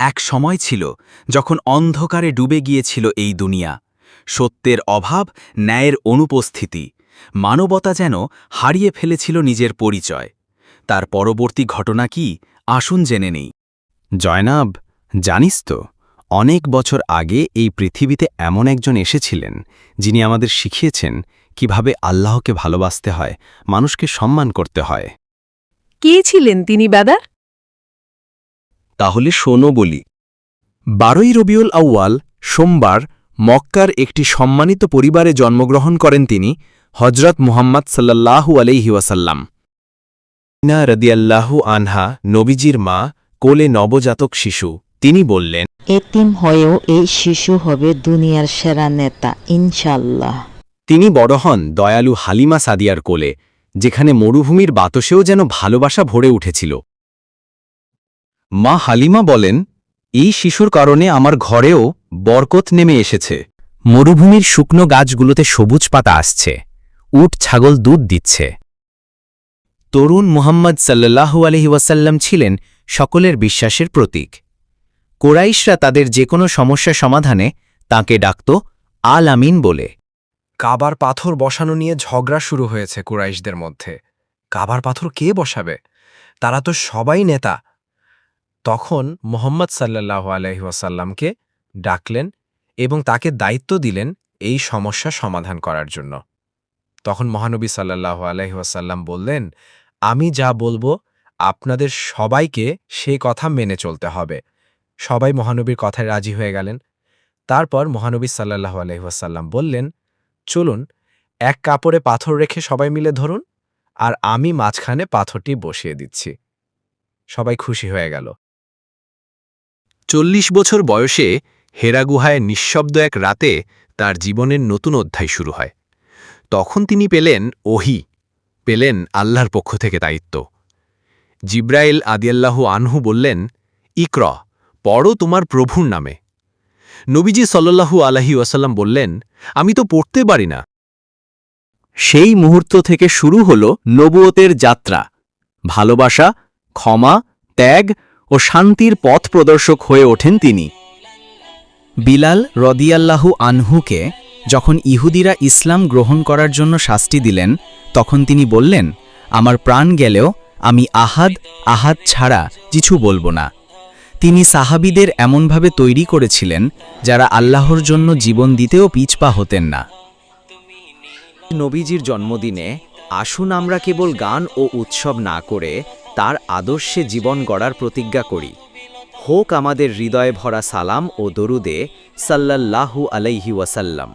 এক সময় ছিল যখন অন্ধকারে ডুবে গিয়েছিল এই দুনিয়া। সত্যের অভাব, ন্যায়ের অনুপস্থিতি, মানবতা যেন হারিয়ে ফেলেছিল নিজের পরিচয়। তার পরবর্তী ঘটনা কি, আসুন জেনে নেই। জয়নাব, জানিস তো, অনেক বছর আগে এই পৃথিবীতে এমন একজন এসেছিলেন, যিনি আমাদের শিখিয়েছেন কীভাবে আল্লাহকে ভালোবাসতে হয়, মানুষকে সম্মান করতে হয়। কে ছিলেন তিনি বেদার তাহলে শোনো বলি। বারোই রবিউল আউয়াল সোমবার মক্কার একটি সম্মানিত পরিবারে জন্মগ্রহণ করেন তিনি হজরত মুহাম্মদ সাল্লাল্লাহু আলাইহি ওয়াসাল্লাম। ইনা রদিয়াল্লাহু আনহা নবীজির মা কোলে নবজাতক শিশু তিনি বললেন এতিম হয়েও এই শিশু হবে দুনিয়ার সেরা নেতা ইনশাল্লাহ তিনি বড় হন দয়ালু হালিমা সাদিয়ার কোলে যেখানে মরুভূমির বাতসেও যেন ভালোবাসা ভরে উঠেছিল। মা হালিমা বলেন, এই শিশুর কারণে আমার ঘরেও বরকত নেমে এসেছে। মরুভূমির শুকনো গাছগুলোতে সবুজ পাতা আসছে। উট, ছাগল দুধ দিচ্ছে। তরুণ মুহাম্মদ সাল্লাহু আলহি ছিলেন সকলের বিশ্বাসের প্রতীক। কোরাইশরা তাদের যে কোনো সমস্যা সমাধানে তাকে ডাকত আল আমিন বলে। কাবার পাথর বসানো নিয়ে ঝগড়া শুরু হয়েছে কুরাইশদের মধ্যে। কাবার পাথর কে বসাবে? তারা তো সবাই নেতা তখন মোহাম্মদ সাল্লাহ আলহিহাসাল্লামকে ডাকলেন এবং তাকে দায়িত্ব দিলেন এই সমস্যা সমাধান করার জন্য। তখন মহানবী সাল্লাহ আলহিহাসাল্লাম বললেন, আমি যা বলব আপনাদের সবাইকে সে কথা মেনে চলতে হবে। সবাই মহানবীর কথায় রাজি হয়ে গেলেন। তারপর মহানবী সাল্লাহ আলহিহাসাল্লাম বললেন, চলুন, এক কাপড়ে পাথর রেখে সবাই মিলে ধরুন, আর আমি মাঝখানে পাথরটি বসিয়ে দিচ্ছি। সবাই খুশি হয়ে গেল। চল্লিশ বছর বয়সে হেরা গুহায় নিঃশব্দ এক রাতে তার জীবনের নতুন অধ্যায় শুরু হয়। তখন তিনি পেলেন ওহি, পেলেন আল্লাহর পক্ষ থেকে দায়িত্ব। জিব্রাইল আদিয়াল্লাহু আনহু বললেন, ইক্র, পড়ো তোমার প্রভুর নামে। নবীজি সল্লাল্লাহু আলহি ওয়াসাল্লাম বললেন, আমি তো পড়তে পারি না। সেই মুহূর্ত থেকে শুরু হল নবুয়তের যাত্রা। ভালোবাসা, ক্ষমা, ত্যাগ ও শান্তির পথ প্রদর্শক হয়ে ওঠেন তিনি। বিলাল রদিয়াল্লাহু আনহুকে যখন ইহুদিরা ইসলাম গ্রহণ করার জন্য শাস্তি দিলেন, তখন তিনি বললেন, আমার প্রাণ গেলেও আমি আহাদ আহাদ ছাড়া কিছু বলব না। তিনি সাহাবিদের এমনভাবে তৈরি করেছিলেন, যারা আল্লাহর জন্য জীবন দিতেও পিছপা হতেন না। নবীজির জন্মদিনে আসুন আমরা কেবল গান ও উৎসব না করে তার আদর্শে জীবন গড়ার প্রতিজ্ঞা করি। হোক আমাদের হৃদয়ে ভরা সালাম ও দরুদে সাল্লাল্লাহু আলাইহি ওয়াসাল্লাম।